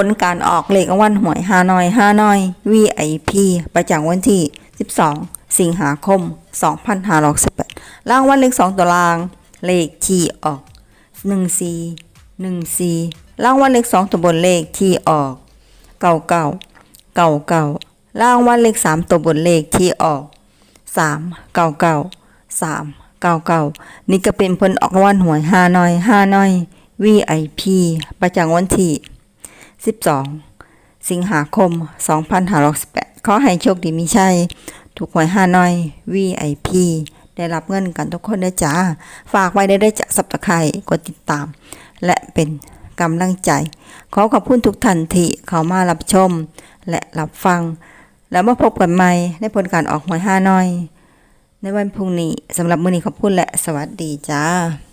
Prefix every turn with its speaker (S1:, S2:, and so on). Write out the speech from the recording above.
S1: ผลการออกเลขรางวัลหวยฮานอยฮานอย VIP ประจำวันที่ 12 สิงหาคม 2518รางวัลเลข2ตัวราง เลขที่ออก14 14รางวัลเลข2ตัวบนเลขที่ออก99 99รางวัลเลข3ตัวบนเลขที่ออก3 99 3 99นี่ก็เป็นผลออกรางวัลหวยฮานอยฮานอย VIP ประจำวันที่ 12 สิงหาคม 2568ขอให้โชคดีมีชัยถูกหวยห้าน้อย VIP ได้รับเงินกันทุกคนนะจ้าฝากไว้ได้ได้จากสับตะไคร่กดติดตาม และเป็นกำลังใจ ขอขอบคุณทุกท่านที่เข้ามารับชม และรับฟัง แล้วมาพบกันใหม่ในผลการออกหวยห้าน้อย ในวันพรุ่งนี้สำหรับมื้อนี้ขอบคุณและสวัสดีจ้า